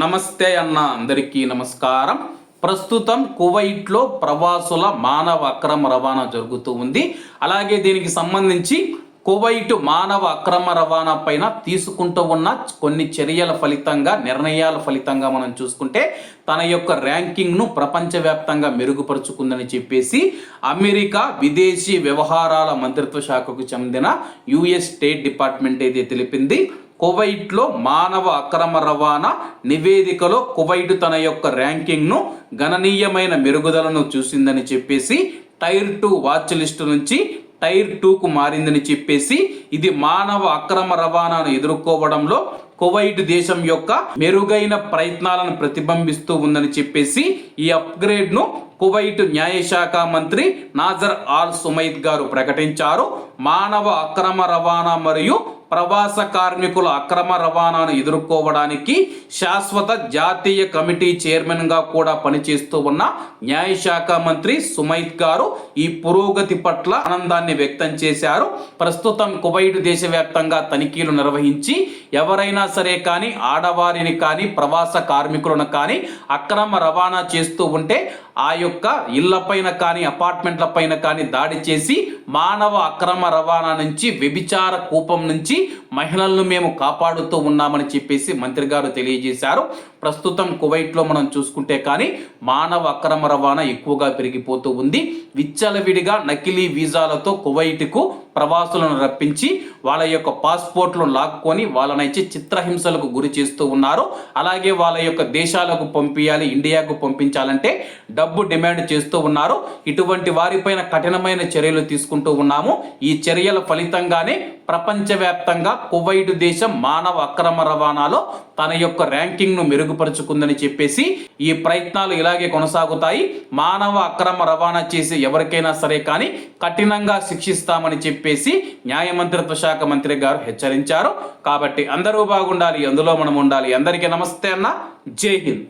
నమస్తే అన్న అందరికీ నమస్కారం. ప్రస్తుతం కువైట్లో ప్రవాసుల మానవ అక్రమ రవాణా జరుగుతూ ఉంది. అలాగే దీనికి సంబంధించి కువైట్ మానవ అక్రమ రవాణా పైన తీసుకుంటూ ఉన్న కొన్ని చర్యల ఫలితంగా నిర్ణయాల ఫలితంగా మనం చూసుకుంటే తన యొక్క ర్యాంకింగ్ను ప్రపంచవ్యాప్తంగా మెరుగుపరుచుకుందని చెప్పేసి అమెరికా విదేశీ వ్యవహారాల మంత్రిత్వ శాఖకు చెందిన యుఎస్ స్టేట్ డిపార్ట్మెంట్ అయితే తెలిపింది. కువైట్లో మానవ అక్రమ రవాణా నివేదికలో కువైట్ తన యొక్క ర్యాంకింగ్ను గణనీయమైన మెరుగుదలను చూసిందని చెప్పేసి టైర్ టూ వాచ్ లిస్టు నుంచి టైర్ టూకు మారిందని చెప్పేసి ఇది మానవ అక్రమ రవాణాను ఎదుర్కోవడంలో కువైట్ దేశం యొక్క మెరుగైన ప్రయత్నాలను ప్రతిబింబిస్తూ ఉందని చెప్పేసి ఈ అప్గ్రేడ్ను కువైట్ న్యాయశాఖ మంత్రి నాజర్ ఆల్ సుమైద్ గారు ప్రకటించారు. మానవ అక్రమ రవాణా మరియు ప్రవాస కార్మికుల అక్రమ రవాణాను ఎదుర్కోవడానికి శాశ్వత జాతీయ కమిటీ చైర్మన్గా కూడా పనిచేస్తూ ఉన్న న్యాయశాఖ మంత్రి సుమైత్ గారు ఈ పురోగతి పట్ల ఆనందాన్ని వ్యక్తం చేశారు. ప్రస్తుతం కువైట్ దేశవ్యాప్తంగా తనిఖీలు నిర్వహించి ఎవరైనా సరే కానీ ఆడవారిని కానీ ప్రవాస కార్మికులను కానీ అక్రమ రవాణా చేస్తూ ఉంటే ఆ యొక్క ఇళ్ళపైన కానీ అపార్ట్మెంట్ల పైన కానీ దాడి చేసి మానవ అక్రమ రవాణా నుంచి వ్యభిచార కూపం నుంచి మహిళలను మేము కాపాడుతూ ఉన్నామని చెప్పేసి మంత్రి గారు తెలియజేశారు. ప్రస్తుతం కువైట్లో మనం చూసుకుంటే కానీ మానవ అక్రమ రవాణా ఎక్కువగా పెరిగిపోతూ ఉంది. విచ్చలవిడిగా నకిలీ వీసాలతో కువైట్కు ప్రవాసులను రప్పించి వాళ్ళ యొక్క పాస్పోర్ట్లను లాక్కొని వాళ్ళనైతే చిత్రహింసలకు గురి చేస్తూ ఉన్నారు. అలాగే వాళ్ళ యొక్క దేశాలకు పంపించాలి ఇండియాకు పంపించాలంటే డబ్బు డిమాండ్ చేస్తూ ఉన్నారు. ఇటువంటి వారిపైన కఠినమైన చర్యలు తీసుకుంటూ ఉన్నాము. ఈ చర్యల ఫలితంగానే ప్రపంచవ్యాప్తంగా కువైట్ దేశం మానవ అక్రమ రవాణాలో తన యొక్క ర్యాంకింగ్ను మెరుగుపరుచుకుందని చెప్పేసి ఈ ప్రయత్నాలు ఇలాగే కొనసాగుతాయి. మానవ అక్రమ రవాణా చేసి ఎవరికైనా సరే కానీ కఠినంగా శిక్షిస్తామని చెప్పేసి న్యాయ మంత్రిత్వ శాఖ మంత్రి గారు హెచ్చరించారు. కాబట్టి అందరూ బాగుండాలి అందులో మనం ఉండాలి. అందరికీ నమస్తే అన్న. జై హింద్.